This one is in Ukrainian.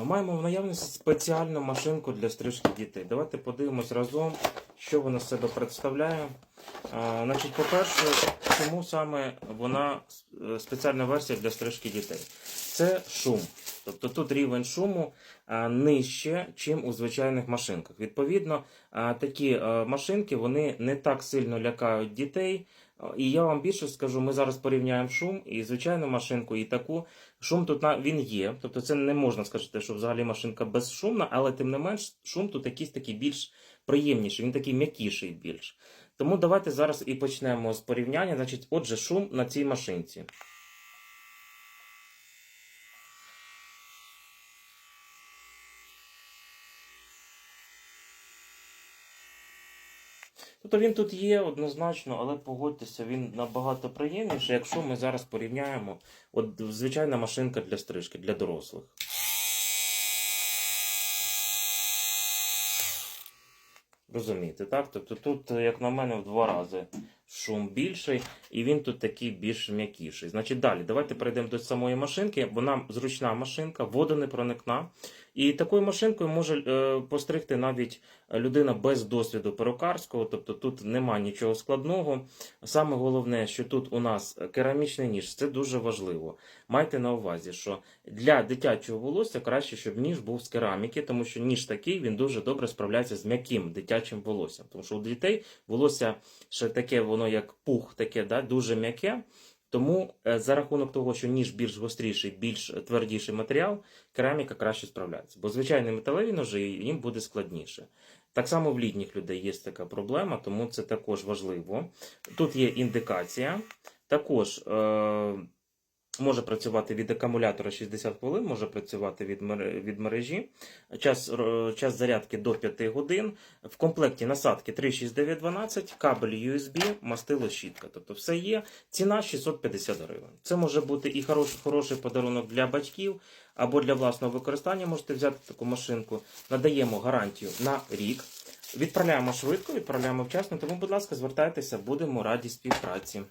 Е, Маємо в наявності спеціальну машинку для стрижки дітей. Давайте подивимось разом, що вона з себе представляє. Значить, по-перше, чому саме вона е, спеціальна версія для стрижки дітей? Це шум. Тобто тут рівень шуму нижче, чим у звичайних машинках. Відповідно, такі е, машинки вони не так сильно лякають дітей. І я вам більше скажу, ми зараз порівняємо шум і звичайну машинку, і таку. Шум тут він є. Тобто це не можна сказати, що взагалі машинка безшумна, але тим не менш шум тут якийсь такий більш приємніший, він такий м'якіший більш. Тому давайте зараз і почнемо з порівняння. Значить, отже, шум на цій машинці. Тобто він тут є однозначно, але погодьтеся, він набагато приємніший, якщо ми зараз порівняємо от звичайна машинка для стрижки для дорослих. Розумієте, так? Тобто тут, як на мене, в два рази шум більший, і він тут такий більш м'якіший. Значить, далі, давайте перейдемо до самої машинки. Вона зручна машинка, водонепроникна. І такою машинкою може е, постригти навіть людина без досвіду перукарського, тобто тут нема нічого складного. Саме головне, що тут у нас керамічний ніж, це дуже важливо. Майте на увазі, що для дитячого волосся краще, щоб ніж був з кераміки, тому що ніж такий він дуже добре справляється з м'яким дитячим волоссям. Тому що у дітей волосся ще таке, воно як пух, таке, да, дуже м'яке. Тому е, за рахунок того, що ніж більш гостріший, більш твердіший матеріал, кераміка краще справляється. Бо звичайні металеві ножі їм буде складніше. Так само в літніх людей є така проблема, тому це також важливо. Тут є індикація. Також е, може працювати від акумулятора 60 хвилин, може працювати від, від мережі. Час, час зарядки до 5 годин. В комплекті насадки 36912, кабель USB, мастило щітка. Тобто все є. Ціна 650 гривень. Це може бути і хороший, хороший подарунок для батьків або для власного використання. Можете взяти таку машинку. Надаємо гарантію на рік. Відправляємо швидко, відправляємо вчасно. Тому, будь ласка, звертайтеся, будемо раді співпраці.